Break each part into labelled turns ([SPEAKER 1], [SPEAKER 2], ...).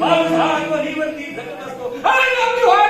[SPEAKER 1] મારું સારું લીવર થી જગત હતો અરે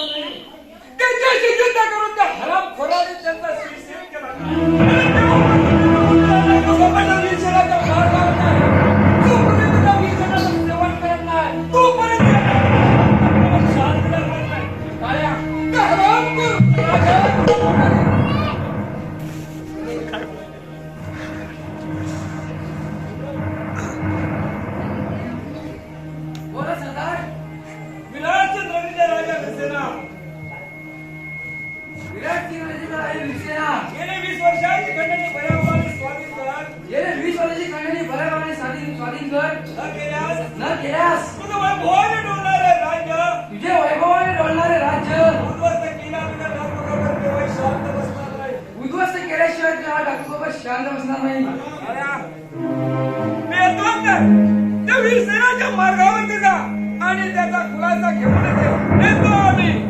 [SPEAKER 1] त्याच्याशी युद्ध करून त्या हराम खोराने त्यांचा केला.
[SPEAKER 2] विराट किल्ल्याची आहे वीरसेना
[SPEAKER 1] गेले वीस वर्षांची खंडणी बऱ्यापैकी स्वाधीन
[SPEAKER 2] गेले वीस वर्षाची खंडणी बऱ्यापणे स्वाधीन स्वाधीन कर.
[SPEAKER 1] न केल्यास?
[SPEAKER 2] न केल्यास?
[SPEAKER 1] तुझं वैभवाने डोलणारे राज्य.
[SPEAKER 2] तुझे वैभवाने डोलणारे राज्य.
[SPEAKER 1] उद्ध्वस्त केल्याविना धर्मगोपर केवळ शांत बसणार नाही.
[SPEAKER 2] उद्ध्वस्त केल्याशिवाय तुला डॉक्टर शांत बसणार नाही.
[SPEAKER 1] त्या वीरसेनाच्या मार्गावरती जा आणि त्याचा खुलासा घेऊन येतो आम्ही.